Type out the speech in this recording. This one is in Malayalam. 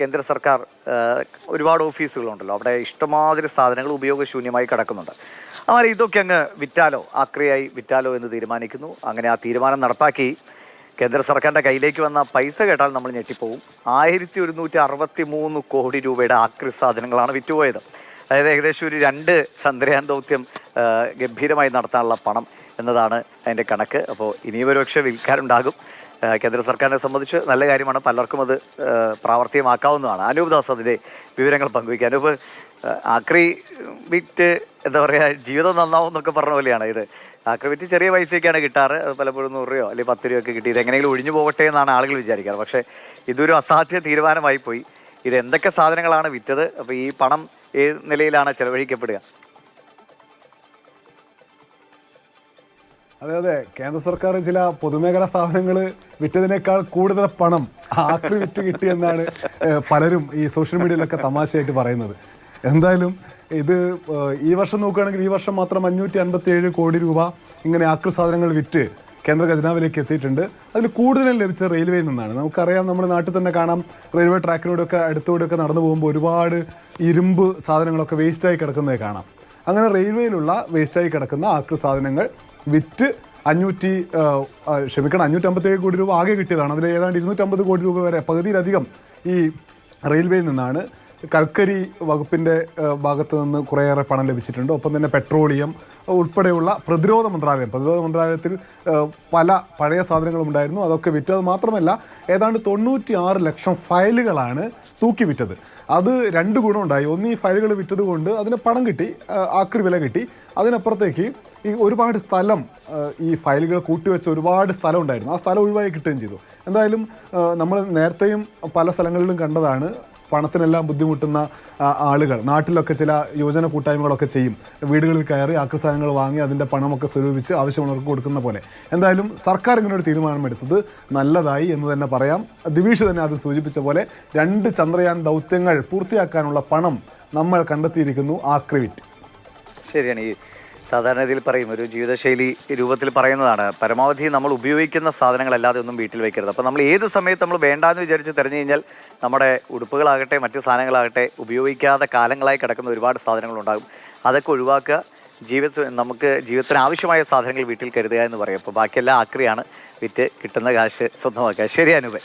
കേന്ദ്ര സർക്കാർ ഒരുപാട് ഓഫീസുകളുണ്ടല്ലോ. അവിടെ ഇഷ്ടമാതിരി സാധനങ്ങൾ ഉപയോഗശൂന്യമായി കിടക്കുന്നുണ്ട്. എന്നാൽ ഇതൊക്കെ അങ്ങ് വിറ്റാലോ? ആക്രിയായി വിറ്റാലോ എന്ന് തീരുമാനിക്കുന്നു. അങ്ങനെ ആ തീരുമാനം നടപ്പാക്കി കേന്ദ്ര സർക്കാരിന്റെ കയ്യിലേക്ക് വന്ന പൈസ കേട്ടാൽ നമ്മൾ ഞെട്ടിപ്പോവും. ആയിരത്തി ഒരുന്നൂറ്റി അറുപത്തി മൂന്ന് കോടി രൂപയുടെ ആക്രി സാധനങ്ങളാണ് വിറ്റുപോയത്. അതായത് ഏകദേശം ഒരു രണ്ട് ചന്ദ്രയാൻ ദൗത്യം ഗംഭീരമായി നടത്താനുള്ള പണം എന്നതാണ് അതിന്റെ കണക്ക്. അപ്പോൾ ഇനിയും ഒരുപക്ഷെ വിൽക്കാനുണ്ടാകും. ആ, കേന്ദ്ര സർക്കാരിനെ സംബന്ധിച്ച് നല്ല കാര്യമാണ്. പലർക്കും അത് പ്രാവർത്തികമാക്കാവുന്നതാണ്. അനൂപ് ദാസ് അതിന്റെ വിവരങ്ങൾ പങ്കുവയ്ക്കുക അനൂപ് ആക്രി ബിറ്റ് എന്താ പറയുക ജീവിതം നന്നാവും എന്നൊക്കെ പറഞ്ഞ പോലെയാണ് ഇത്. ആക്രി ബിറ്റ് ചെറിയ പൈസയൊക്കെയാണ് കിട്ടാറ്. പലപ്പോഴും നൂറ് രൂപയോ അല്ലെങ്കിൽ പത്ത് രൂപയൊക്കെ കിട്ടി ഇത് എങ്ങനെയെങ്കിലും ഒഴിഞ്ഞു പോകട്ടെ എന്നാണ് ആളുകൾ വിചാരിക്കാറ്. പക്ഷേ ഇതൊരു അസാധ്യ തീരുമാനമായി പോയി ഇത് എന്തൊക്കെ സാധനങ്ങളാണ് വിറ്റത്? അപ്പോൾ ഈ പണം ഏത് നിലയിലാണ് ചെലവഴിക്കപ്പെടുക? അതെ അതെ. കേന്ദ്ര സർക്കാർ ചില പൊതുമേഖലാ സ്ഥാപനങ്ങൾ വിറ്റതിനേക്കാൾ കൂടുതൽ പണം ആക്രി വിറ്റ് കിട്ടിയെന്നാണ് എന്നാണ് പലരും ഈ സോഷ്യൽ മീഡിയയിലൊക്കെ തമാശയായിട്ട് പറയുന്നത്. എന്തായാലും ഇത് ഈ വർഷം നോക്കുകയാണെങ്കിൽ ഈ വർഷം മാത്രം അഞ്ഞൂറ്റി അൻപത്തി ഏഴ് കോടി രൂപ ഇങ്ങനെ ആക്രി സാധനങ്ങൾ വിറ്റ് കേന്ദ്ര ഖജനാവിലേക്ക് എത്തിയിട്ടുണ്ട്. അതിൽ കൂടുതലും ലഭിച്ച റെയിൽവേയിൽ നിന്നാണ്. നമുക്കറിയാം നമ്മുടെ നാട്ടിൽ തന്നെ കാണാം റെയിൽവേ ട്രാക്കിലൂടെയൊക്കെ അടുത്തൂടെയൊക്കെ നടന്നു പോകുമ്പോൾ ഒരുപാട് ഇരുമ്പ് സാധനങ്ങളൊക്കെ വേസ്റ്റായി കിടക്കുന്നത് കാണാം. അങ്ങനെ റെയിൽവേയിലുള്ള വേസ്റ്റായി കിടക്കുന്ന ആക്രി സാധനങ്ങൾ വിറ്റ് അഞ്ഞൂറ്റി ക്ഷമിക്കണം അഞ്ഞൂറ്റമ്പത്തേഴ് കോടി രൂപ ആകെ കിട്ടിയതാണ്. അതിൽ ഏതാണ്ട് ഇരുന്നൂറ്റമ്പത് കോടി രൂപ വരെ പകുതിയിലധികം ഈ റെയിൽവേയിൽ നിന്നാണ് കൽക്കരി വകുപ്പിന്റെ ഭാഗത്ത് നിന്ന് കുറേയേറെ പണം ലഭിച്ചിട്ടുണ്ട്. ഒപ്പം തന്നെ പെട്രോളിയം ഉൾപ്പെടെയുള്ള പ്രതിരോധ മന്ത്രാലയം. പ്രതിരോധ മന്ത്രാലയത്തിൽ പല പഴയ സാധനങ്ങളും ഉണ്ടായിരുന്നു. അതൊക്കെ വിറ്റത് മാത്രമല്ല ഏതാണ്ട് തൊണ്ണൂറ്റി ആറ് ലക്ഷം ഫയലുകളാണ് തൂക്കി വിറ്റത് അത് രണ്ട് ഗുണമുണ്ടായി. ഒന്ന് ഈ ഫയലുകൾ വിറ്റത് കൊണ്ട് അതിന് പണം കിട്ടി ആക്രി വില കിട്ടി. അതിനപ്പുറത്തേക്ക് ഈ ഒരുപാട് സ്ഥലം ഈ ഫയലുകൾ കൂട്ടിവെച്ച ഒരുപാട് സ്ഥലം ഉണ്ടായിരുന്നു. ആ സ്ഥലം ഒഴിവായി കിട്ടുകയും ചെയ്തു. എന്തായാലും നമ്മൾ നേരത്തെയും പല സ്ഥലങ്ങളിലും കണ്ടതാണ് പണത്തിനെല്ലാം ബുദ്ധിമുട്ടുന്ന ആളുകൾ. നാട്ടിലൊക്കെ ചില യുവജന കൂട്ടായ്മകളൊക്കെ ചെയ്യും. വീടുകളിൽ കയറി ആക്രസാധനങ്ങൾ വാങ്ങി അതിന്റെ പണമൊക്കെ സ്വരൂപിച്ച് ആവശ്യമുള്ളവർക്ക് കൊടുക്കുന്ന പോലെ. എന്തായാലും സർക്കാർ ഇങ്ങനെ ഒരു തീരുമാനമെടുത്തത് നല്ലതായി എന്ന് തന്നെ പറയാം. ദിവീഷ് തന്നെ അത് സൂചിപ്പിച്ച പോലെ രണ്ട് ചന്ദ്രയാൻ ദൗത്യങ്ങൾ പൂർത്തിയാക്കാനുള്ള പണം നമ്മൾ കണ്ടെത്തിയിരിക്കുന്നു ആക്രിവിറ്റ് ശരിയാണ്. ഈ സാധാരണ രീതിയിൽ പറയും ഒരു ജീവിതശൈലി രൂപത്തിൽ പറയുന്നതാണ് പരമാവധി നമ്മൾ ഉപയോഗിക്കുന്ന സാധനങ്ങളല്ലാതെ ഒന്നും വീട്ടിൽ വെക്കരുത്. അപ്പോൾ നമ്മൾ ഏത് സമയത്ത് നമ്മൾ വേണ്ടാന്ന് വിചാരിച്ച് തിരഞ്ഞു കഴിഞ്ഞാൽ നമ്മുടെ ഉടുപ്പുകളാകട്ടെ മറ്റ് സാധനങ്ങളാകട്ടെ ഉപയോഗിക്കാതെ കാലങ്ങളായി കിടക്കുന്ന ഒരുപാട് സാധനങ്ങളുണ്ടാകും. അതൊക്കെ ഒഴിവാക്കുക. ജീവിത നമുക്ക് ജീവിതത്തിന് ആവശ്യമായ സാധനങ്ങൾ വീട്ടിൽ കരുതുക എന്ന് പറയും. അപ്പോൾ ബാക്കിയെല്ലാം ആക്രിയാണ്. വിറ്റ് കിട്ടുന്ന കാശ് സ്വന്തമാക്കുക. ശരി അനുപൻ